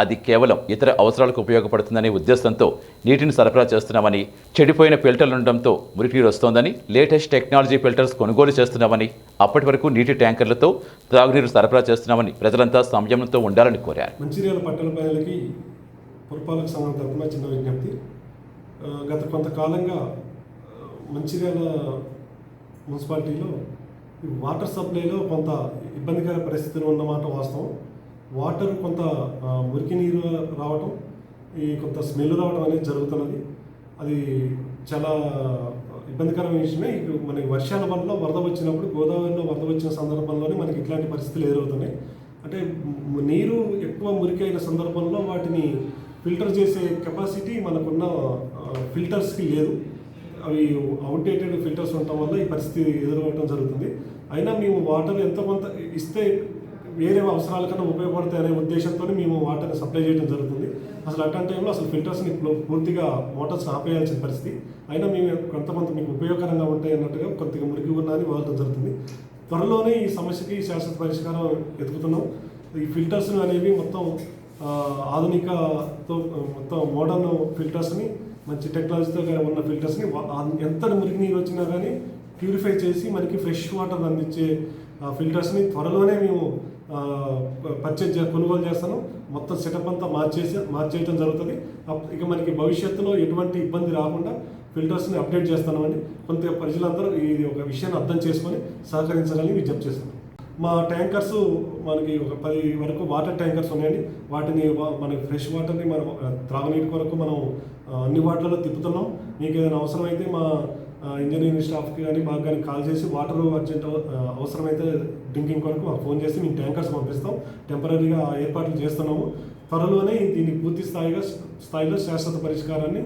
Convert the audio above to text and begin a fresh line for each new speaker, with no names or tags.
అది కేవలం ఇతర అవసరాలకు ఉపయోగపడుతుందనే ఉద్దేశంతో నీటిని సరఫరా చేస్తున్నామని చెడిపోయిన ఫిల్టర్లు ఉండడంతో మురికి నీరు వస్తోందని లేటెస్ట్ టెక్నాలజీ ఫిల్టర్స్ కొనుగోలు చేస్తున్నామని అప్పటి వరకు నీటి ట్యాంకర్లతో త్రాగునీరు సరఫరా చేస్తున్నామని ప్రజలంతా సంయమనంతో ఉండాలని కోరారు.
మంచిర్యాల పట్టణ ప్రజలకి పురపాలక సంఘం తరఫున చిన్న విజ్ఞప్తి. గత కొంతకాలంగా మంచిర్యాల మున్సిపాలిటీలో వాటర్ సప్లైలో కొంత ఇబ్బందికర పరిస్థితులు ఉన్నమాట వాస్తవం. వాటర్ కొంత మురికి నీరు రావటం ఈ కొంత స్మెల్ రావడం అనేది జరుగుతున్నది. అది చాలా ఇబ్బందికరమైన విషయమే. ఇప్పుడు మనకి వర్షాల వల్ల వరద వచ్చినప్పుడు గోదావరిలో వరద వచ్చిన సందర్భంలోనే మనకి ఇట్లాంటి పరిస్థితులు ఎదురవుతున్నాయి. అంటే నీరు ఎక్కువ మురికి అయిన సందర్భంలో వాటిని ఫిల్టర్ చేసే కెపాసిటీ మనకున్న ఫిల్టర్స్కి లేదు. అవి అవుట్డేటెడ్ ఫిల్టర్స్ ఉండటం వల్ల ఈ పరిస్థితి ఎదురవడం జరుగుతుంది. అయినా మేము వాటర్ ఎంత కొంత ఇస్తే వేరే అవసరాల కన్నా ఉపయోగపడతాయి అనే ఉద్దేశంతో మేము వాటర్ని సప్లై చేయడం జరుగుతుంది. అసలు అట్లాంటి టైంలో అసలు ఫిల్టర్స్ని పూర్తిగా మోటార్స్ ఆపేయాల్సిన పరిస్థితి. అయినా మేము కొంత కొంత మీకు ఉపయోగకరంగా ఉంటాయి అన్నట్టుగా కొద్దిగా మురికి ఉన్నది వాడటం జరుగుతుంది. త్వరలోనే ఈ సమస్యకి శాశ్వత పరిష్కారం ఎదుగుతున్నాం. ఈ ఫిల్టర్స్ అనేవి మొత్తం ఆధునికతో మొత్తం మోడర్న్ ఫిల్టర్స్ని మంచి టెక్నాలజీతో ఉన్న ఫిల్టర్స్ని ఎంత మురికి నీరు వచ్చినా కానీ ప్యూరిఫై చేసి మనకి ఫ్రెష్ వాటర్ అందించే ఆ ఫిల్టర్స్ని త్వరలోనే మేము పర్చేజ్ చే కొనుగోలు చేస్తాను. మొత్తం సెటప్ అంతా మార్చేసి మార్చేయటం జరుగుతుంది. ఇక మనకి భవిష్యత్తులో ఎటువంటి ఇబ్బంది రాకుండా ఫిల్టర్స్ని అప్డేట్ చేస్తామండి కొంత ప్రజలందరూ ఇది ఒక విషయాన్ని అర్థం చేసుకొని సహకరించాలని విజ్ఞప్తి చేస్తాను. మా ట్యాంకర్స్ మనకి ఒక పది వరకు వాటర్ ట్యాంకర్స్ ఉన్నాయండి. వాటిని మనకి ఫ్రెష్ వాటర్ని మనం త్రాగునీటి కొరకు మనం అన్ని వాటర్లో తిప్పుతున్నాం. మీకు ఏదైనా అవసరమైతే మా ఇంజనీరింగ్ స్టాఫ్కి కానీ మాకు కానీ కాల్ చేసి వాటర్ అర్జెంట్ అవసరమైతే డ్రింకింగ్ కొరకు మాకు ఫోన్ చేసి మేము ట్యాంకర్స్ పంపిస్తాం. టెంపరీగా ఏర్పాట్లు చేస్తున్నాము. త్వరలోనే దీన్ని పూర్తి స్థాయిగా స్థాయిలో శాశ్వత పరిష్కారాన్ని